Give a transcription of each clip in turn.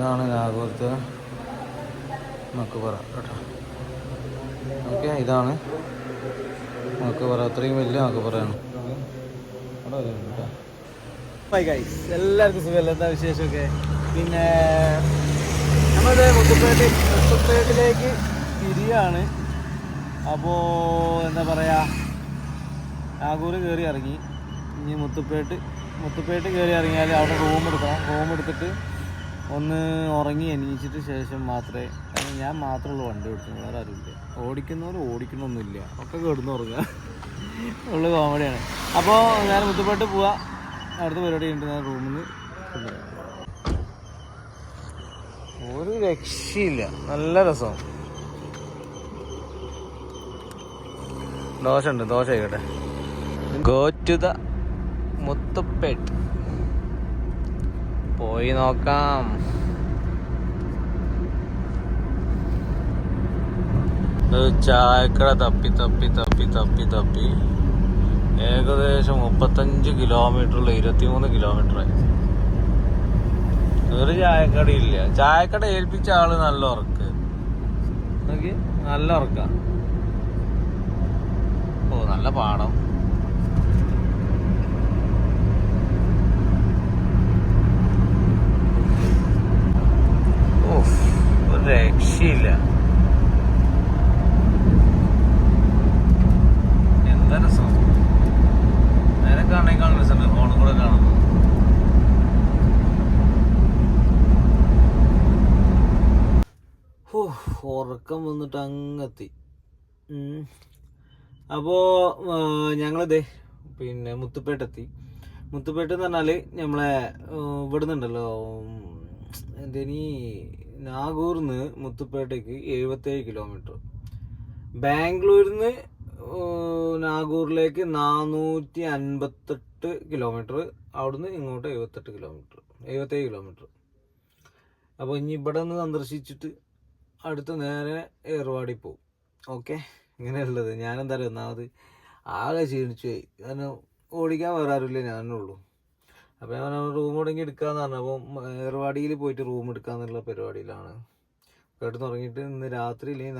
ഇതാണ് നാഗൂർത്തെ മക്കുപറ കേട്ടോ. ഓക്കെ ഇതാണ് മക്കുപറ അത്രയും വലിയ മക്കുപറയാണ് എല്ലാവർക്കും സുഖമല്ല? എന്താ വിശേഷമൊക്കെ? പിന്നെ നമ്മുടെ മുത്തുപ്പേട്ട് മുത്തുപ്പേട്ടിലേക്ക് തിരിയാണ്. അപ്പോൾ എന്താ പറയുക നാഗൂർ കയറി ഇറങ്ങി. ഇനി മുത്തുപ്പേട്ട് മുത്തുപ്പേട്ട് കയറി ഇറങ്ങിയാൽ അവിടെ റൂം എടുക്കണം. റൂം എടുത്തിട്ട് ഒന്ന് ഉറങ്ങി എണീച്ചിട്ട് ശേഷം മാത്രമേ കാരണം ഞാൻ മാത്രമുള്ള വണ്ടി ഓടിക്കുന്നത് വേറെ ആരുമില്ല. ഓടിക്കുന്നവർ ഓടിക്കണമൊന്നുമില്ല ഒക്കെ കിടന്ന് ഉറങ്ങുക ഉള്ള കോമഡിയാണ് അപ്പോൾ ഞാൻ മുത്തുപാട്ട് പോവാ. അടുത്ത പരിപാടി ഉണ്ട് ഞാൻ റൂമിൽ നിന്ന് ഒരു രക്ഷയില്ല. നല്ല രസം. ദോശ ഉണ്ട്. ദോശ ആയിക്കോട്ടെ ഗോ ടു ദ മുത്തുപ്പേട്ട്. പോയി നോക്കാം. ചായക്കട തപ്പി തപ്പി തപ്പി തപ്പി തപ്പി. ഏകദേശം മുപ്പത്തഞ്ച് കിലോമീറ്ററുള്ള ഇരുപത്തിമൂന്ന് കിലോമീറ്ററായി. ഒരു ചായക്കടയില്ല. ചായക്കട ഏൽപ്പിച്ച ആൾ നല്ല ഉറക്ക്. നോക്കി നല്ല ഉറക്ക. ഓ നല്ല പാടം ഓ ഒരു രക്ഷയില്ല എന്താ രസം? ഉറക്കം വന്നിട്ട് അങ്ങെത്തി. അപ്പോൾ ഞങ്ങളിതേ പിന്നെ മുത്തുപ്പേട്ടെത്തി. മുത്തുപ്പേട്ട് എന്ന് പറഞ്ഞാൽ നമ്മളെ ഇവിടുന്നുണ്ടല്ലോ എന്തേനി നാഗൂറിൽ നിന്ന് എഴുപത്തേഴ് കിലോമീറ്റർ. ബാംഗ്ലൂരിൽ നിന്ന് നാഗൂറിലേക്ക് നാനൂറ്റി അൻപത്തെട്ട് കിലോമീറ്റർ അവിടുന്ന് ഇങ്ങോട്ട് എഴുപത്തെട്ട് കിലോമീറ്റർ എഴുപത്തേഴ് കിലോമീറ്റർ അപ്പോൾ ഇനി ഇവിടെ നിന്ന് സന്ദർശിച്ചിട്ട് അടുത്ത് നേരെ ഏർവാടി പോകും ഓക്കെ? ഇങ്ങനെയുള്ളത്. ഞാനെന്തായാലും ഒന്നാമത് ആകെ ക്ഷീണിച്ചു പോയി. കാരണം ഓടിക്കാൻ വേറെ ആരുമില്ല ഞാനേ ഉള്ളൂ. അപ്പോൾ ഞാൻ റൂം തുടങ്ങി എടുക്കാമെന്ന് പറഞ്ഞു. അപ്പോൾ ഏർവാടിയിൽ പോയിട്ട് റൂം എടുക്കാമെന്നുള്ള പരിപാടിയിലാണ്. കേട്ട് തുടങ്ങിയിട്ട് ഇന്ന് രാത്രി ഇല്ലെങ്കിൽ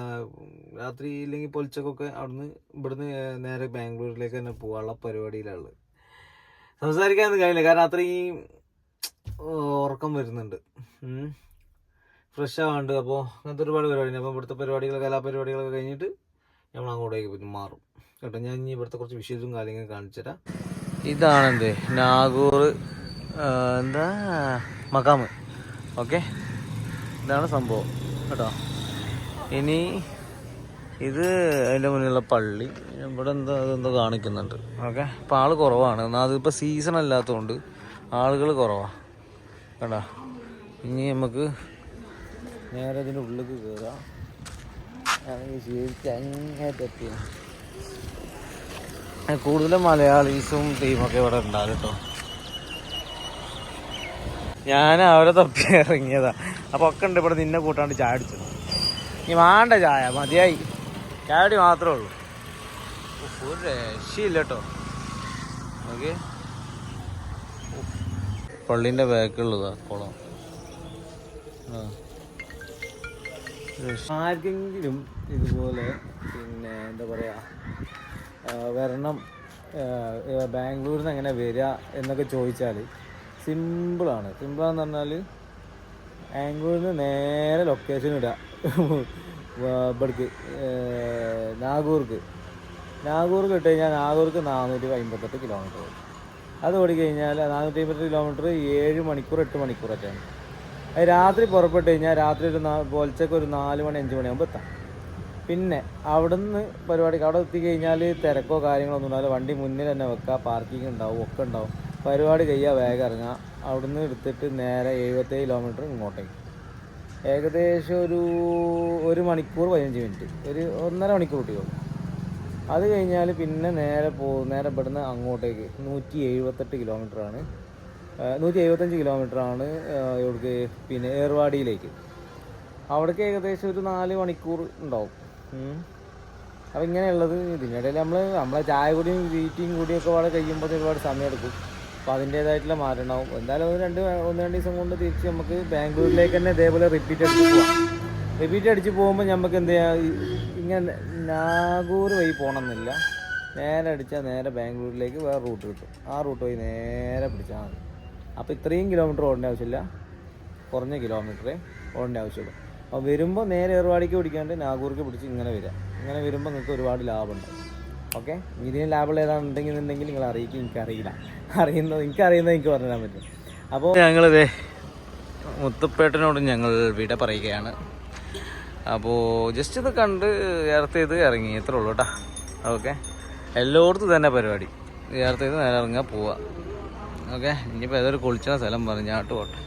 രാത്രി ഇല്ലെങ്കിൽ പൊലിച്ചക്കൊക്കെ അവിടുന്ന് ഇവിടുന്ന് നേരെ ബാംഗ്ലൂരിലേക്ക് തന്നെ പോകാനുള്ള പരിപാടിയിലുള്ളത് സംസാരിക്കാനൊന്നും കഴിയില്ല. കാരണം അത്രയും ഉറക്കം വരുന്നുണ്ട്. ഫ്രഷ് ആവാണ്ട്. അപ്പോൾ അങ്ങനത്തെ ഒരുപാട് പരിപാടി അപ്പോൾ ഇവിടുത്തെ പരിപാടികൾ കലാപരിപാടികളൊക്കെ കഴിഞ്ഞിട്ട് നമ്മൾ അങ്ങോട്ടേക്ക് പിന്നെ മാറും. കേട്ടോ ഞാൻ ഇനി ഇവിടുത്തെ കുറച്ച് വിഷയവും കാര്യങ്ങളും കാണിച്ചു തരാം. ഇതാണെന്ത് നാഗൂർ എന്താ മക്കാമ് ഓക്കെ. ഇതാണ് സംഭവം കേട്ടോ. ഇനി ഇത് അതിന്റെ മുന്നിലുള്ള പള്ളി. ഇവിടെ എന്താ അതെന്തോ കാണിക്കുന്നുണ്ട്. ഓക്കെ? അപ്പം ആൾ കുറവാണ്. എന്നാൽ അതിപ്പോൾ സീസൺ അല്ലാത്തതുകൊണ്ട് ആളുകൾ കുറവാണ് കേട്ടോ? ഇനി നമുക്ക് നേരെ ഇതിന്റെ ഉള്ളിലേക്ക് കയറാം. അങ്ങേറ്റെത്തിയാണ് കൂടുതലും മലയാളീസും ടീമൊക്കെ ഇവിടെ ഉണ്ടാകും കേട്ടോ. ഞാൻ അവരെ തപ്പി ഇറങ്ങിയതാ. അപ്പൊ ഒക്കെ ഉണ്ട് ഇവിടെ നിന്നെ കൂട്ടാണ്ട് ചായ അടിച്ചു. നീ വേണ്ട ചായ മതിയായി. ചായടി മാത്രമേ ഉള്ളൂ. ഒരു രക്ഷയില്ല കേട്ടോ ഓക്കെ പള്ളീന്റെ ബാക്കിലുള്ളതാ കുളം. ആ. ആർക്കെങ്കിലും ഇതുപോലെ പിന്നെ എന്താ പറയുക വരണം ബാംഗ്ലൂരിൽ നിന്ന് എങ്ങനെ വരിക എന്നൊക്കെ ചോദിച്ചാൽ സിമ്പിളാണ് സിമ്പിളാന്ന് പറഞ്ഞാൽ ബാംഗ്ലൂരിൽ നിന്ന് നേരെ ലൊക്കേഷൻ ഇടുക ഇവിടേക്ക് നാഗൂർക്ക്. നാഗൂർക്ക് ഇട്ട് കഴിഞ്ഞാൽ നാഗൂർക്ക് നാനൂറ്റി അമ്പത്തെട്ട് കിലോമീറ്റർ അത് ഓടിക്കഴിഞ്ഞാൽ നാനൂറ്റി അമ്പത്തെട്ട് കിലോമീറ്റർ ഏഴ് മണിക്കൂർ എട്ട് മണിക്കൂറൊക്കെയാണ് അത് രാത്രി പുറപ്പെട്ട് കഴിഞ്ഞാൽ രാത്രി ഒരു നാ പോലച്ചൊക്കെ ഒരു നാല് മണി അഞ്ച് മണിയാകുമ്പോൾ എത്താം. പിന്നെ അവിടുന്ന് പരിപാടിക്ക് അവിടെ എത്തിക്കഴിഞ്ഞാൽ തിരക്കോ കാര്യങ്ങളോ ഒന്നും ഉണ്ടാവില്ല. വണ്ടി മുന്നിൽ തന്നെ വെക്കുക പാർക്കിംഗ് ഉണ്ടാവും ഒക്കെ ഉണ്ടാവും. പരിപാടി കഴിയുക വേഗം ഇറങ്ങുക അവിടുന്ന് എടുത്തിട്ട് നേരെ എഴുപത്തേഴ് കിലോമീറ്റർ ഇങ്ങോട്ടേക്ക്. ഏകദേശം ഒരു ഒരു മണിക്കൂർ പതിനഞ്ച് മിനിറ്റ് ഒരു ഒന്നര മണിക്കൂർ കിട്ടിയോളൂ അത് കഴിഞ്ഞാൽ പിന്നെ നേരെ പോ നേരെ ഇവിടുന്ന് അങ്ങോട്ടേക്ക് നൂറ്റി എഴുപത്തെട്ട് കിലോമീറ്ററാണ് നൂറ്റി എഴുപത്തഞ്ച് കിലോമീറ്ററാണ് ഇവിടേക്ക് പിന്നെ ഏർവാടിയിലേക്ക്. അവിടേക്ക് ഏകദേശം ഒരു നാല് മണിക്കൂർ ഉണ്ടാവും. അപ്പം അപ്പോൾ ഇങ്ങനെയുള്ളത് ഇതിനിടയിൽ നമ്മൾ നമ്മളെ ചായ കുടിയും വീറ്റിയും കൂടിയൊക്കെ അവിടെ കഴിയുമ്പോൾ ഒരുപാട് സമയം എടുക്കും. അപ്പോൾ അതിന്റേതായിട്ടുള്ള മാറ്റം എന്തായാലും ഒന്ന് രണ്ട് ഒന്ന് രണ്ട് ദിവസം കൊണ്ട് തിരിച്ച് നമുക്ക് ബാംഗ്ലൂരിലേക്ക് തന്നെ ഇതേപോലെ റിപ്പീറ്റ് അടിച്ച് പോവാം. റിപ്പീറ്റ് അടിച്ച് പോകുമ്പോൾ നമുക്ക് എന്ത് ചെയ്യാം? ഇങ്ങനെ നാഗൂർ വഴി പോകണമെന്നില്ല നേരെ അടിച്ചാൽ നേരെ ബാംഗ്ലൂരിലേക്ക് വേറെ റൂട്ട് കിട്ടും. ആ റൂട്ട് വഴി നേരെ പിടിച്ചാൽ മതി. അപ്പോൾ ഇത്രയും കിലോമീറ്റർ ഓടേണ്ട ആവശ്യമില്ല. കുറഞ്ഞ കിലോമീറ്ററേ ഓടേണ്ട ആവശ്യമുള്ളൂ. അപ്പോൾ വരുമ്പോൾ നേരെ ഏർവാടിക്ക് പിടിക്കാണ്ട് നാഗൂർക്ക് പിടിച്ച് ഇങ്ങനെ വരിക ഇങ്ങനെ വരുമ്പോൾ നിങ്ങൾക്ക് ഒരുപാട് ലാഭമുണ്ടാവും. ഓക്കെ? ഇതിന് ലാബിൾ ഏതാണെന്നുണ്ടെങ്കിൽ ഉണ്ടെങ്കിൽ നിങ്ങൾ അറിയിക്കും എനിക്കറിയില്ല. അറിയുന്നത് എനിക്ക് അറിയുന്നത് എനിക്ക് പറഞ്ഞു തരാൻ പറ്റും. അപ്പോൾ ഞങ്ങളിതേ മുത്തുപ്പേട്ടനോട് ഞങ്ങൾ വിട പറയുകയാണ്. അപ്പോൾ ജസ്റ്റ് ഇത് കണ്ട് നേരത്തെ ഇത് ഇറങ്ങി ഇത്രേ ഉള്ളൂ കേട്ടോ ഓക്കെ? എല്ലായിടത്തും തന്നെ പരിപാടി. നേരത്തെ ഇത് നേരെ ഇറങ്ങാൻ പോവുക ഓക്കെ? ഇനിയിപ്പോൾ ഏതൊരു കുളിച്ച സ്ഥലം പറഞ്ഞാട്ട് പോട്ടെ.